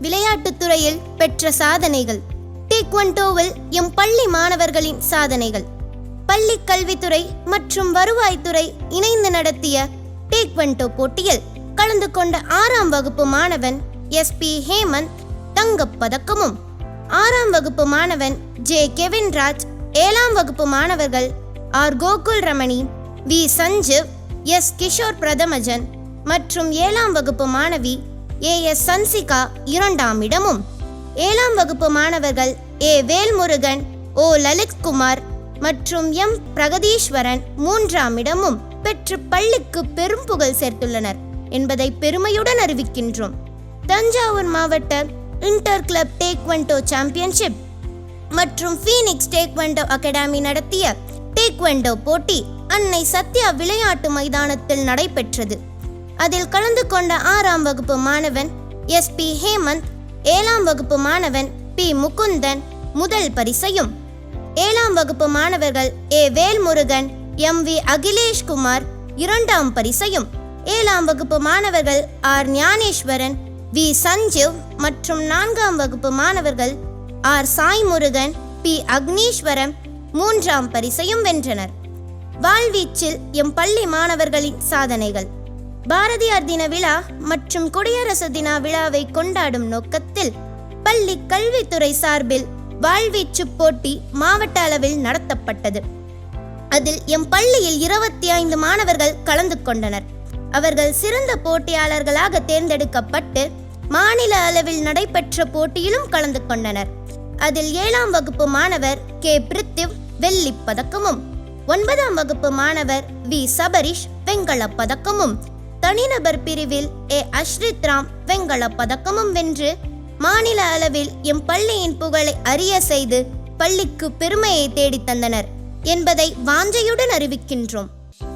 விளையாட்டுத் துறையில் பெற்ற சாதனைகள். டேக்வண்டோவில் எம் பள்ளி மாணவர்களின் சாதனைகள். பள்ளி கல்வித்துறை மற்றும் வருவாய்த்துறை இணைந்து நடத்திய டேக்வன்டோ போட்டியில் கலந்து கொண்ட ஆறாம் வகுப்பு மாணவன் எஸ் பி ஹேமந்த் தங்கப் பதக்கமும் ஆறாம் வகுப்பு மாணவன் ஜே கெவின்ராஜ் ஏழாம் வகுப்பு மாணவர்கள் R Gokul Ramani V Sanjeev S Kishore பிரதமஜன் மற்றும் ஏழாம் வகுப்பு மாணவி ஏ. எஸ். சன்சிகா இரண்டாம் இடமும். ஏழாம் வகுப்பு மாணவர்கள் ஏ. வேல்முருகன் ஓ. லலித்குமார் மற்றும் எம். பிரகதீஸ்வரன் மூன்றாம் இடமும் பெற்று பள்ளிக்கு பெரும் புகழ் சேர்த்துள்ளனர் என்பதை பெருமையுடன் அறிவிக்கின்றோம். தஞ்சாவூர் மாவட்ட இன்டர் கிளப் டேக்வண்டோ சாம்பியன்ஷிப் மற்றும் ஃபீனிக்ஸ் டேக்வண்டோ அகாடமி நடத்திய டேக்வண்டோ போட்டி அன்னை சத்யா விளையாட்டு மைதானத்தில் நடைபெற்றது. அதில் கலந்து கொண்ட ஆறாம் வகுப்பு மாணவன் எஸ் பி ஹேமந்த் ஏழாம் வகுப்பு மாணவன் பி முகுந்தன் முதல் பரிசையும். ஏழாம் வகுப்பு மாணவர்கள் A Velmurugan M V Akileshkumar இரண்டாம் பரிசையும். ஏழாம் வகுப்பு மாணவர்கள் ஆர் ஞானேஸ்வரன் வி சஞ்சீவ் மற்றும் நான்காம் வகுப்பு மாணவர்கள் ஆர் சாய் முருகன் பி அக்னீஸ்வரம் மூன்றாம் பரிசையும் வென்றனர். வாழ்வீச்சில் எம் பள்ளி மாணவர்களின் சாதனைகள். பாரதியார் தின விழா மற்றும் குடியரசு தின விழாவை கொண்டாடும் நோக்கத்தில் பள்ளி கல்வித்துறை சார்பில் வாழ்வீச்சு போட்டி மாவட்ட அளவில் நடத்தப்பட்டது. அதில் எம் பள்ளியில் இருபத்தி ஐந்து மாணவர்கள் கலந்து கொண்டனர். அவர்கள் சிறந்த போட்டியாளர்களாக தேர்ந்தெடுக்கப்பட்டு மாநில அளவில் நடைபெற்ற போட்டியிலும் கலந்து கொண்டனர். அதில் ஏழாம் வகுப்பு மாணவர் கே. பிரித்திவ் வெள்ளி பதக்கமும் ஒன்பதாம் வகுப்பு மாணவர் வி. சபரிஷ் வெங்கல பதக்கமும் தனிநபர் பிரிவில் ஏ. அஷ்ரித் ராம் வெண்கலப் பதக்கமும் வென்று மாநில அளவில் எம் பள்ளியின் புகழை அறிய செய்து பள்ளிக்கு பெருமையை தேடித் தந்தனர் என்பதை வாஞ்சையுடன் அறிவிக்கின்றோம்.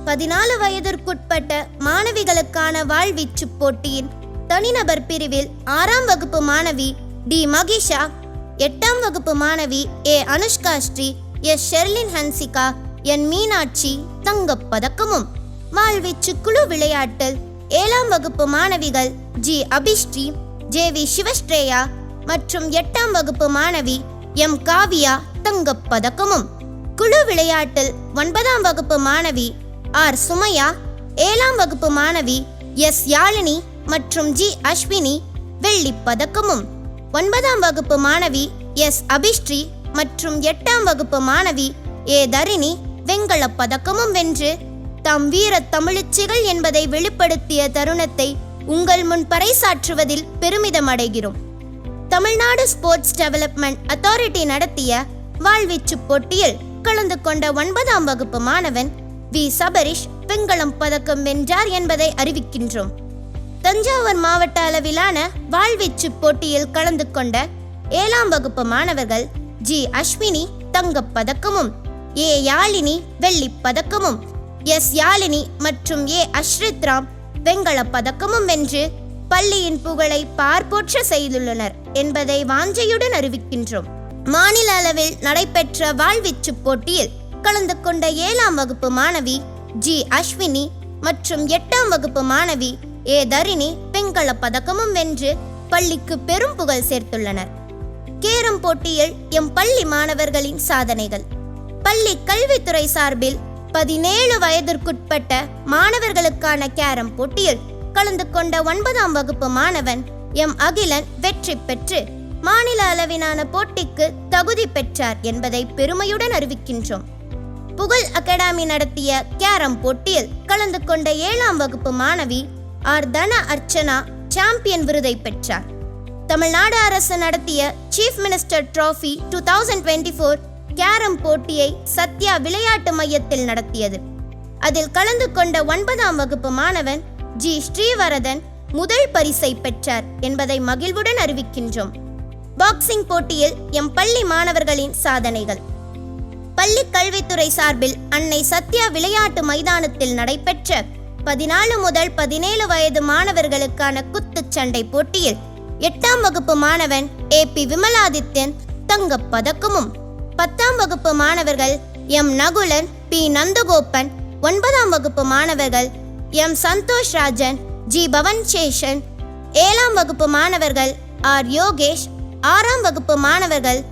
பதினாலு வயதிற்குட்பட்ட மாணவிகளுக்கான வாழ்வீச்சு போட்டியின் தனிநபர் பிரிவில் ஆறாம் வகுப்பு மாணவி டி. மகிஷா எட்டாம் வகுப்பு மாணவி A. Anushka Sri S. Sherlin Hansika N Meenakshi தங்கப் பதக்கமும். வாழ்வீச்சு குழு விளையாட்டில் ஏழாம் வகுப்பு மாணவிகள் G. Abisri J. V. Sivashreya மற்றும் எட்டாம் வகுப்பு மாணவி எம். காவியா தங்கப் பதக்கமும் குழு விளையாட்டில் ஒன்பதாம் வகுப்பு மாணவி ஆர். சுமையா ஏழாம் வகுப்பு மாணவி எஸ். யாழினி மற்றும் ஜி. அஸ்வினி வெள்ளிப் பதக்கமும் ஒன்பதாம் வகுப்பு மாணவி எஸ். அபிஸ்ரீ மற்றும் எட்டாம் வகுப்பு மாணவி ஏ. தரிணி வெண்கலப் பதக்கமும் வென்று தாம் வீர தமிழச்சிகள் என்பதை வெளிப்படுத்திய தருணத்தை உங்கள் முன் பறைசாற்றுவதில் பெருமிதம் அடைகிறோம் தமிழ்நாடு ஸ்போர்ட்ஸ் டெவலப்மெண்ட் அத்தாரிட்டி நடத்திய வாழ்வீச்சு போட்டியில் கலந்து கொண்ட ஒன்பதாம் வகுப்பு மாணவன் வி. சபரிஷ் வெண்கலம் பதக்கம் வென்றார் என்பதை அறிவிக்கின்றோம். தஞ்சாவூர் மாவட்ட அளவிலான வாழ்வீச்சு போட்டியில் கலந்து கொண்ட ஏழாம் வகுப்பு மாணவர்கள் ஜி. அஸ்வினி தங்கப் பதக்கமும் ஏ. யாழினி வெள்ளிப் பதக்கமும் எஸ் யாழினி மற்றும் ஏ அஷ்ரித் ராம் வெண்கலப் பதக்கமும் வென்று பள்ளியின் புகழை பார்ப்போற்ற செய்துள்ளனர் என்பதை வாஞ்சையுடன் அறிவிக்கின்றோம். மாநில அளவில் நடைபெற்ற வாழ்வீச்சு போட்டியில் கலந்து கொண்ட ஏழாம் வகுப்பு மாணவி ஜி அஸ்வினி மற்றும் எட்டாம் வகுப்பு மாணவி ஏ தரிணி வெண்கல பதக்கமும் வென்று பள்ளிக்கு பெரும் புகழ் சேர்த்துள்ளனர். கேரம் போட்டியில் எம் பள்ளி மாணவர்களின் சாதனைகள். பள்ளி கல்வித்துறை சார்பில் பதினேழு வயதிற்குட்பட்ட மாணவர்களுக்கான கேரம் போட்டியில் கலந்து கொண்ட ஒன்பதாம் வகுப்பு மாணவன் எம் அகிலன் வெற்றி பெற்று மாநில அளவிலான போட்டிக்கு தகுதி பெற்றார் என்பதை பெருமையுடன் அறிவிக்கின்றோம். புகழ் அகாடமி நடத்திய கேரம் போட்டியில் கலந்து கொண்ட ஏழாம் வகுப்பு மாணவி ஆர் தன அர்ச்சனா சாம்பியன் விருதை பெற்றார். தமிழ்நாடு அரசு நடத்திய chief minister trophy two thousand twenty four carrom போட்டியை சத்யா விளையாட்டு மையத்தில் நடத்தியது. அதில் கலந்து கொண்ட ஒன்பதாம் வகுப்பு மாணவன் ஜி. ஸ்ரீவரதன் முதல் பரிசை பெற்றார் என்பதை மகிழ்வுடன் அறிவிக்கின்றோம். பாக்ஸிங் போட்டியில் எம் பள்ளி மாணவர்களின் சாதனைகள். பள்ளி கல்வித்துறை சார்பில் அன்னை சத்யா விளையாட்டு மைதானத்தில் நடைபெற்ற பதினாலு முதல் பதினேழு வயது மாணவர்களுக்கான குத்துச்சண்டை போட்டியில் எட்டாம் வகுப்பு மாணவன் ஏ. பி. விமலாதித்யன் தங்கப் பதக்கமும் பத்தாம் வகுப்பு மாணவர்கள் எம். நகுலன் பி. நந்தகோபன் ஒன்பதாம் வகுப்பு மாணவர்கள் எம். சந்தோஷ் ராஜன் ஜி. பவன் சேஷன் ஏழாம் வகுப்பு மாணவர்கள் ஆர். யோகேஷ். ஆறாம் வகுப்பு மாணவர்கள்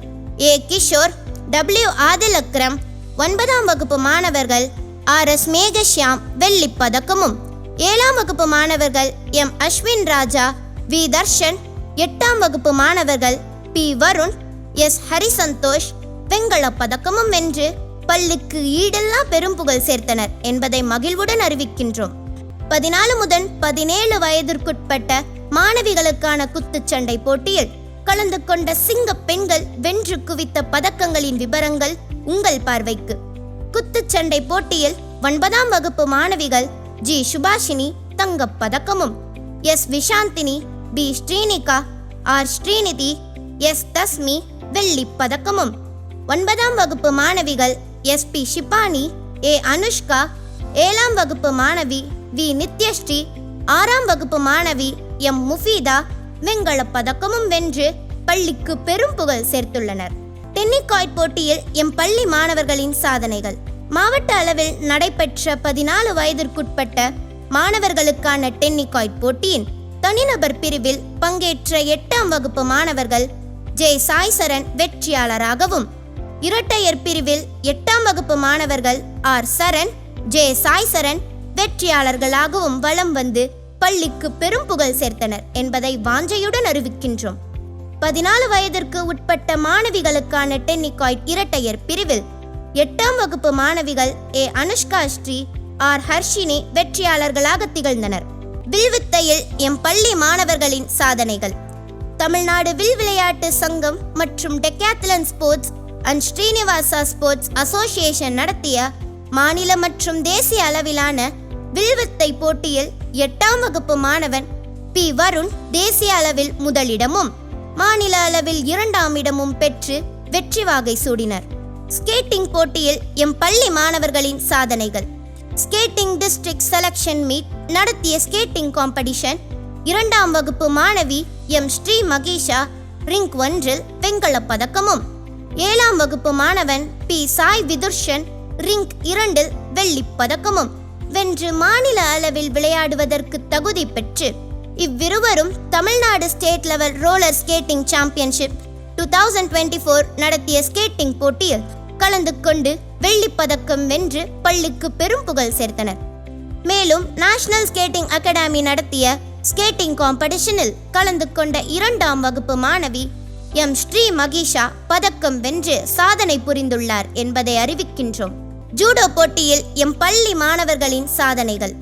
ஏ. கிஷோர் டபிள்யூ. ஆதில் அக்ரம் ஒன்பதாம் வகுப்பு மாணவர்கள் ஆர். எஸ். மேகஷ்யாம் வெள்ளி பதக்கமும் ஏழாம் வகுப்பு மாணவர்கள் எம். அஸ்வின் ராஜா வி. தர்ஷன். எட்டாம் வகுப்பு மாணவர்கள் பி. வருண் எஸ். ஹரிசந்தோஷ் வெண்கல பதக்கமும் வென்று பள்ளிக்கு ஈடெல்லாம் பெரும் புகழ் சேர்த்தனர் என்பதை மகிழ்வுடன் அறிவிக்கின்றோம். பதினாலு முதல் பதினேழு வயதிற்குட்பட்ட மாணவிகளுக்கான குத்துச்சண்டை போட்டியில் கலந்து கொண்ட சிங்க பெண்கள் வென்று குவித்த பதக்கங்களின் விவரங்கள் உங்கள் பார்வைக்கு. குத்துச்சண்டை போட்டியில் ஒன்பதாம் வகுப்பு மாணவிகள் ஜி. சுபாஷினி தங்கப் பதக்கமும் S. Vishanthini P. Srinika R. Srinidhi S. Thasmi வெள்ளிப் பதக்கமும். ஒன்பதாம் வகுப்பு மாணவிகள் S P Shibani A Anushka ஏழாம் வகுப்பு மாணவி வி நித்யஸ்ரீ ஆறாம் வகுப்பு மாணவி எம் முஃபீதா வெண்கலப் பதக்கமும் வென்று பள்ளிக்கு பெரும் புகழ் சேர்த்துள்ளனர். டென்னிகாய்ட் போட்டியில் எம் பள்ளி மாணவர்களின் சாதனைகள். மாவட்ட அளவில் நடைபெற்ற பதினாலு வயதிற்குட்பட்ட மாணவர்களுக்கான டென்னிகாய்ட் போட்டியின் தனிநபர் பிரிவில் பங்கேற்ற எட்டாம் வகுப்பு மாணவர்கள் ஜே சாய்சரன் வெற்றியாளராகவும் இரட்டையர் பிரிவில் எட்டாம் வகுப்பு மாணவர்கள் ஆர். சரண் ஜே. சாய் சரண் வெற்றியாளர்களாகவும் வலம் வந்து பள்ளிக்கு பெரும் புகழ் சேர்த்தனர் என்பதை வாஞ்சையுடன் அறிவிக்கின்றோம். பதினாலு வயதிற்கு உட்பட்ட மாணவிகளுக்கான டென்னிகாய்ட் இரட்டையர் பிரிவில் எட்டாம் வகுப்பு மாணவிகள் ஏ. அனுஷ்கா ஸ்ரீ ஆர். ஹர்ஷினி வெற்றியாளர்களாக திகழ்ந்தனர். வில்வித்தையில் எம் பள்ளி மாணவர்களின் சாதனைகள். தமிழ்நாடு வில் விளையாட்டு சங்கம் மற்றும் Decathlon sports and Srinivasa sports association நடத்திய மாநில மற்றும் தேசிய அளவிலான வில்வித்தை போட்டியில் எட்டாம் வகுப்பு மாணவன் பி. வருண் தேசிய அளவில் முதலிடமும் மாநில அளவில் இரண்டாம் இடமும் பெற்று வெற்றி வாகை சூடினர். ஸ்கேட்டிங் போட்டியில் எம் பள்ளி மாணவர்களின் சாதனைகள். ஸ்கேட்டிங் டிஸ்ட்ரிக்ட் செலக்ஷன் மீட் நடத்திய ஸ்கேட்டிங் காம்படிஷன் இரண்டாம் வகுப்பு மாணவி எம் ஸ்ரீ மகேஷா ரிங்க் ஒன்றில் வெண்கலப் பதக்கமும் ஏழாம் வகுப்பு மாணவன் பி. சாய் விதுர்ஷன் ரிங்க் இரண்டில் வெள்ளிப் பதக்கமும். வென்று மாநில அளவில் விளையாடுவதற்கு தகுதி பெற்று இவ்விருவரும் Tamil Nadu state level roller skating championship two thousand twenty four நடத்திய ஸ்கேட்டிங் போட்டியில் கலந்து கொண்டு வெள்ளிப் பதக்கம் வென்று பள்ளிக்கு பெரும் புகழ் சேர்த்தனர். மேலும் நேஷனல் ஸ்கேட்டிங் அகாடமி நடத்திய ஸ்கேட்டிங் காம்படிஷனில் கலந்து கொண்ட இரண்டாம் வகுப்பு மாணவி எம் ஸ்ரீ மகிஷா பதக்கம் வென்று சாதனை புரிந்துள்ளார் என்பதை அறிவிக்கின்றோம். ஜூடோ போட்டியில் எம் பள்ளி மாணவர்களின் சாதனைகள்.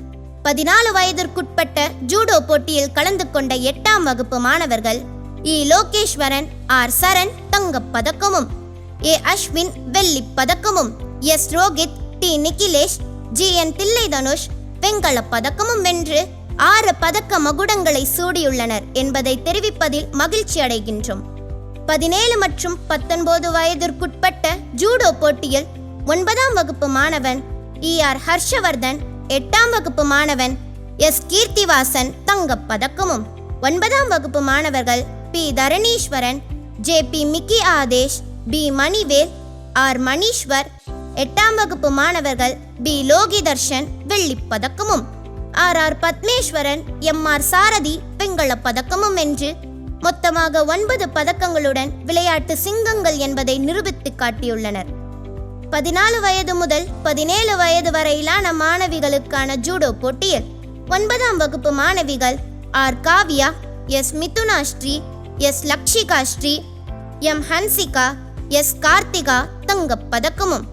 பதினாலு வயதிற்குட்பட்ட ஜூடோ போட்டியில் கலந்து கொண்ட எட்டாம் வகுப்பு மாணவர்கள் இ. லோகேஸ்வரன் ஆர். சரண் தங்கப் பதக்கமும் ஏ. அஸ்வின் வெள்ளிப் பதக்கமும் S. Rohith T. Nikilesh G. N. Thillai Dhanush வெங்கல பதக்கமும் வென்று ஆறு பதக்க மகுடங்களை சூடியுள்ளனர் என்பதை தெரிவிப்பதில் மகிழ்ச்சி அடைகின்றோம் பதினேழு மற்றும் பத்தொன்பது வயதிற்குட்பட்ட ஜூடோ போட்டியில் ஒன்பதாம் வகுப்பு மாணவன் இ ஆர் ஹர்ஷவர்தன் எட்டாம் வகுப்பு மாணவன் எஸ் கீர்த்திவாசன் தங்கப் பதக்கமும் ஒன்பதாம் வகுப்பு மாணவர்கள் P Dharaneeswaran J P Mickey Aadesh P Manivel R Maneeswar. எட்டாம் வகுப்பு மாணவர்கள் பி லோகிதர்ஷன் வெள்ளிப் பதக்கமும் R R Padmeswaran M R Sarathi வெண்கலப் பதக்கமும் வென்று மொத்தமாக ஒன்பது பதக்கங்களுடன் விளையாட்டு சிங்கங்கள் என்பதை நிரூபித்து காட்டியுள்ளனர். பதினாலு வயது முதல் பதினேழு வயது வரையிலான மாணவிகளுக்கான ஜூடோ போட்டியில் ஒன்பதாம் வகுப்பு மாணவிகள் R. Kavya S. Mithuna Sri S. Lakshika Sri M. Hansika S. Karthika தங்கப் பதக்கமும்.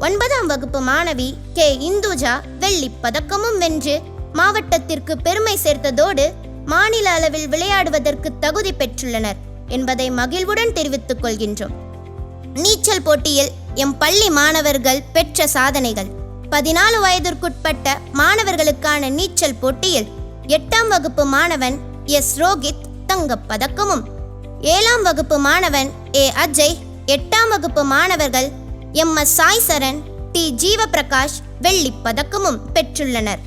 ஒன்பதாம் வகுப்பு மாணவி கே. இந்துஜா வெள்ளிப் பதக்கமும் வென்று மாவட்டத்திற்கு பெருமை சேர்த்ததோடு மாநில அளவில் விளையாடுவதற்கு தகுதி பெற்றுள்ளனர் என்பதை மகிழ்வுடன் தெரிவித்துக் கொள்கின்றோம். நீச்சல் போட்டியில் எம் பள்ளி மாணவர்கள் பெற்ற சாதனைகள். பதினாலு வயதிற்குட்பட்ட மாணவர்களுக்கான நீச்சல் போட்டியில் எட்டாம் வகுப்பு மாணவன் எஸ் ரோகித் தங்கப் பதக்கமும் ஏழாம் வகுப்பு மாணவன் ஏ அஜய் எட்டாம் வகுப்பு மாணவர்கள் M S Sai Saran T Jeevaprakash வெள்ளிப் பதக்கமும் பெற்றுள்ளனர்.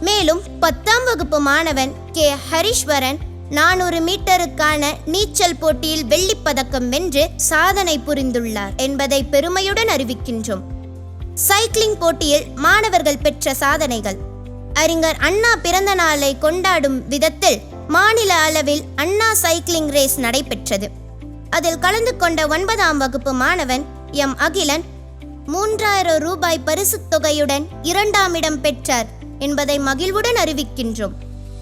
மேலும் பத்தாம் வகுப்பு மாணவன் கே. ஹரிஸ்வரன் நானூறு மீட்டருக்கான நீச்சல் போட்டியில் வெள்ளி பதக்கம் வென்று சாதனை புரிந்துள்ளார் என்பதை பெருமையுடன் அறிவிக்கின்றோம். சைக்கிளிங் போட்டியில் மாணவர்கள் பெற்ற சாதனைகள். அறிஞர் அண்ணா பிறந்த நாளை கொண்டாடும் விதத்தில் மாநில அளவில் அண்ணா சைக்கிளிங் ரேஸ் நடைபெற்றது. அதில் கலந்து கொண்ட ஒன்பதாம் வகுப்பு மாணவன் எம். அகிலன் மூன்றாயிரம் ரூபாய் பரிசுத் தொகையுடன் இரண்டாம் இடம் பெற்றார். என்பதை மகிழ்வுடன் அறிவிக்கின்றோம்.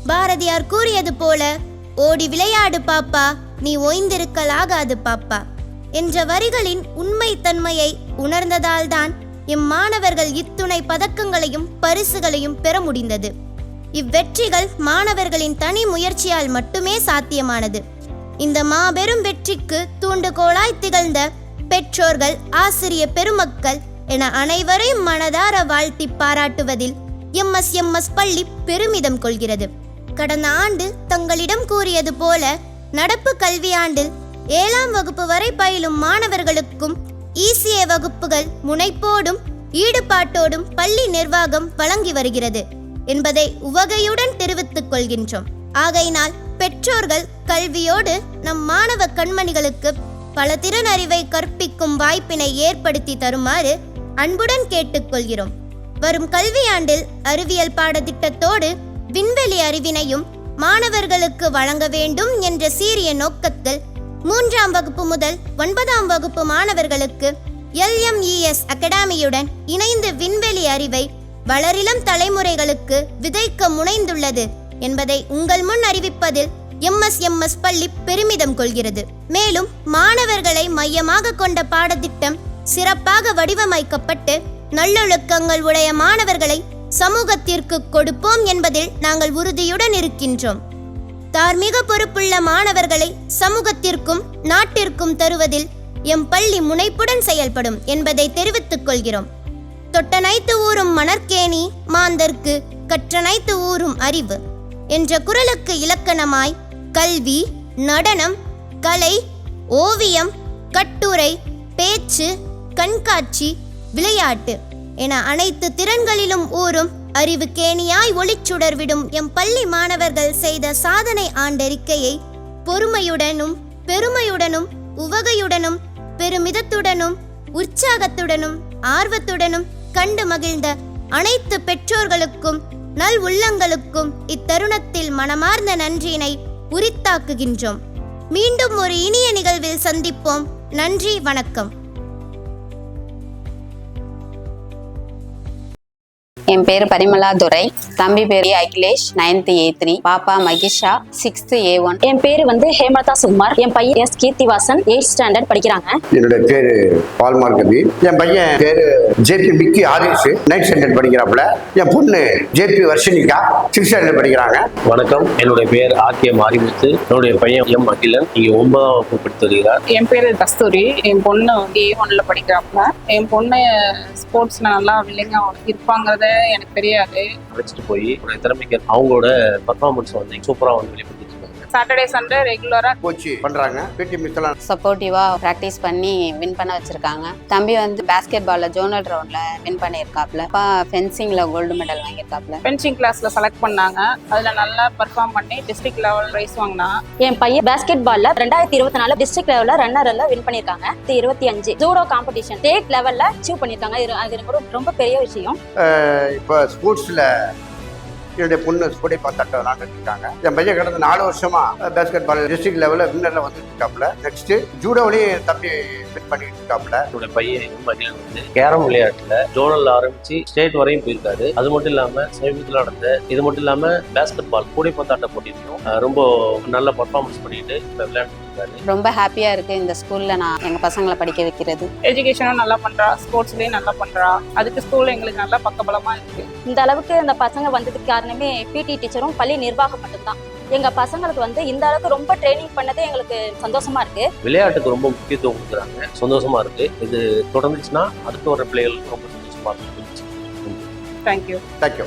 பாரதியார் கூறியது போல ஓடி விளையாடு பாப்பா நீ ஓய்ந்திருக்கலாகாது பாப்பா என்ற வரிகளின் உண்மை தன்மையை உணர்ந்ததால்தான் இம்மாணவர்கள் இத்துணை பதக்கங்களையும் பரிசுகளையும் பெற முடிந்தது. இவ்வெற்றிகள் மாணவர்களின் தனி முயற்சியால் மட்டுமே சாத்தியமானது. இந்த மாபெரும் வெற்றிக்கு தூண்டுகோலாய் திகழ்ந்த பெற்றோர்கள் ஆசிரிய பெருமக்கள் என அனைவரையும் மனதார வாழ்த்தி பாராட்டுவதில் எம்எஸ் எம்எஸ் பள்ளி பெருமிதம் கொள்கிறது. கடந்த ஆண்டு தங்களிடம் கூறியது போல நடப்பு கல்வியாண்டில் ஏழாம் வகுப்பு வரை பயிலும் மாணவர்களுக்கும் இசிஏ வகுப்புகள் முனைப்போடும் ஈடுபாட்டோடும் பள்ளி நிர்வாகம் வழங்கி வருகிறது என்பதை உவகையுடன் தெரிவித்துக் கொள்கின்றோம். ஆகையினால் பெற்றோர்கள் கல்வியோடு நம் மாணவ கண்மணிகளுக்கு பல திறன் அறிவை கற்பிக்கும் வாய்ப்பினை ஏற்படுத்தி தருமாறு அன்புடன் கேட்டுக்கொள்கிறோம் வரும் கல்வியாண்டில் அறிவியல் பாடத்திட்டத்தோடு விண்வெளி அறிவினையும் மாணவர்களுக்கு வழங்க வேண்டும் என்ற சீரிய நோக்கத்தில் மூன்றாம் வகுப்பு முதல் ஒன்பதாம் வகுப்பு மாணவர்களுக்கு எல்எம்இஎஸ் அகாடமியுடன் இணைந்து விண்வெளி அறிவை வளரிளம் தலைமுறைகளுக்கு விதைக்க முனைந்துள்ளது என்பதை உங்கள் முன் அறிவிப்பதில் எம்எஸ் எம்எஸ் பள்ளி பெருமிதம் கொள்கிறது. மேலும் மாணவர்களை மையமாக கொண்ட பாடத்திட்டம் சிறப்பாக வடிவமைக்கப்பட்டு நல்லொழுக்கங்கள் உடைய மாணவர்களை சமூகத்திற்கு கொடுப்போம் என்பதில் நாங்கள் உறுதியுடன் இருக்கின்றோம். தார்மீக பொறுப்புள்ள மாணவர்களை சமூகத்திற்கும் நாட்டிற்கும் தருவதில் எம் பள்ளி முனைப்புடன் செயல்படும் என்பதை தெரிவித்துக் கொள்கிறோம். தொட்டனைத்து ஊறும் மணற்கேணி மாந்தர்க்கு கற்றனைத்து ஊறும் அறிவு என்ற குரலுக்கு இலக்கணமாய் கல்வி நடனம் கலை ஓவியம் கட்டுரை பேச்சு கண்காட்சி விளையாட்டு. என அனைத்து திறன்களிலும் ஊறும் அறிவு கேணியாய் ஒளிச்சுடர்விடும் எம் பள்ளி மாணவர்கள் செய்த சாதனை ஆண்டறிக்கையை பொறுமையுடனும் பெருமையுடனும் உவகையுடனும் பெருமிதத்துடனும் உற்சாகத்துடனும் ஆர்வத்துடனும் கண்டு மகிழ்ந்த அனைத்து பெற்றோர்களுக்கும் நல் உள்ளங்களுக்கும் இத்தருணத்தில் மனமார்ந்த நன்றியினை உரித்தாக்குகின்றோம். மீண்டும் ஒரு இனிய நிகழ்வில் சந்திப்போம். நன்றி வணக்கம். என் பேர் பரிமலா துரை. தம்பி பேர் அகிலேஷ். நைன்த் ஏ த்ரீ பாப்பா மகிஷா. சிக்ஸ்த் ஏ ஒன் என் பேரு வந்து ஹேமலதா சுகுமார். என் பையன் எஸ் கீர்த்திவாசன். எயிட் ஸ்டாண்டர்ட் படிக்கிறாங்க. என்னோட பேரு பால்மார் கபீர் என் பையன் பேரு JP Mickey Adish ninth standard படிக்கிறாப்புல. என் பொண்ணு ஜேபி வர்ஷினிகா. சிக்ஸ் ஸ்டாண்டர்ட் படிக்கிறாங்க. வணக்கம். என்னுடைய பெயர் ஆர்கே மாரிமுத்து. என்னுடைய பையன் எம் அகிலன். இங்கே ஒன்பதாம் வகுப்பு படித்து வருகிறார். என் பேர் கஸ்தூரி. என் பொண்ணு வந்து ஏ ஒன்ல படிக்கிறாப்புல. என் பொண்ணு ஸ்போர்ட்ஸ்ல நல்லா வில்லிங்கா இருப்பாங்கிறத எனக்கு தெரியாது. அழைச்சிட்டு போய் திறமைக்கு அவங்களோட பர்ஃபார்மன்ஸ் வந்து சூப்பராக வந்து வெளிப்படுத்திட்டு சாட்டர்டே சண்டே ரெகுலரா கோச் பண்றாங்க. பிடி மிஸ் எல்லாம் சப்போர்ட்டிவா ப்ராக்டிஸ் பண்ணி வின் பண்ண வச்சிருக்காங்க. தம்பி வந்து பேஸ்கெட் பால்ல ஜோனல் ரவுண்ட்ல வின் பண்ணியிருக்காப்ல. அப்பா ஃபென்சிங்ல கோல்டு மெடல் வாங்கியிருக்காப்ல. பென்சிங் கிளாஸ்ல செலக்ட் பண்ணாங்க. அதுல நல்லா பெர்ஃபார்ம் பண்ணி டிஸ்ட்ரிக்ட் லெவல் ரைஸ் வாங்கினா. என் பையன் பேஸ்கெட் பால்ல ரெண்டாயிரத்தி இருபத்தி நாலு டிஸ்ட்ரிக்ட் லெவல்ல ரன்னர் எல்லாம் வின் பண்ணிருக்காங்க இருபத்தி அஞ்சு ஜூடோ காம்படிஷன் ஸ்டேட் லெவல்ல அச்சீவ் பண்ணிருக்காங்க இது அது ரொம்ப பெரிய விஷயம். இப்போ ஸ்போர்ட்ஸ்ல என்னுடைய பொண்ணு ஸ்போர்ட்டை பார்த்தாட்ட விளாண்டுட்டு இருக்காங்க என் பையன் கடந்த நாலு வருஷமா பேஸ்கெட் பால் டிஸ்ட்ரிக்ட் லெவலில் வின்னர்ல வந்துட்டு இருக்காப்புல நெக்ஸ்ட் ஜூடோவிலையும் தம்பி வின் பண்ணிட்டு இருக்காப்புல என்னோட பையன் எம் வந்து கேரம் விளையாட்டுல ஜோனல் ஆரம்பிச்சு ஸ்டேட் வரையும் போயிருக்காரு. அது மட்டும் இல்லாம சமீபத்தில் நடந்த இது மட்டும் இல்லாம பேஸ்கெட் பால் கூடைப்பந்தாட்ட போட்டியிலையும் ரொம்ப நல்ல பர்ஃபார்மன்ஸ் பண்ணிட்டு இப்போ விளையாண்டுட்டு ரொம்ப ஹாப்பியா இருக்கு இந்த ஸ்கூல்ல நான் எங்க பசங்களை படிக்க வைக்கிறது. எஜுகேஷனும் நல்லா பண்றா ஸ்போர்ட்ஸ்லயும் நல்லா பண்றா. அதுக்கு ஸ்கூல் எங்களுக்கு நல்லா பக்கபலமா இருக்கு. இந்த அளவுக்கு அந்த பசங்க வந்ததுக்கு காரணமே பிடி டீச்சரும் பள்ளி நிர்வாகம் மட்டும்தான் எங்க பசங்களுக்கு வந்து இந்த அளவுக்கு ரொம்ப ட்ரைனிங் பண்ணதே எங்களுக்கு சந்தோஷமா இருக்கு. விளையாட்டுக்கு ரொம்ப முக்கியத்துவம் கொடுக்குறாங்க. சந்தோஷமா இருக்கு. இது தொடர்ந்துச்சுன்னா அடுத்து வர பிள்ளைகளுக்கு ரொம்ப சந்தோஷமா இருக்கும். Thank you thank you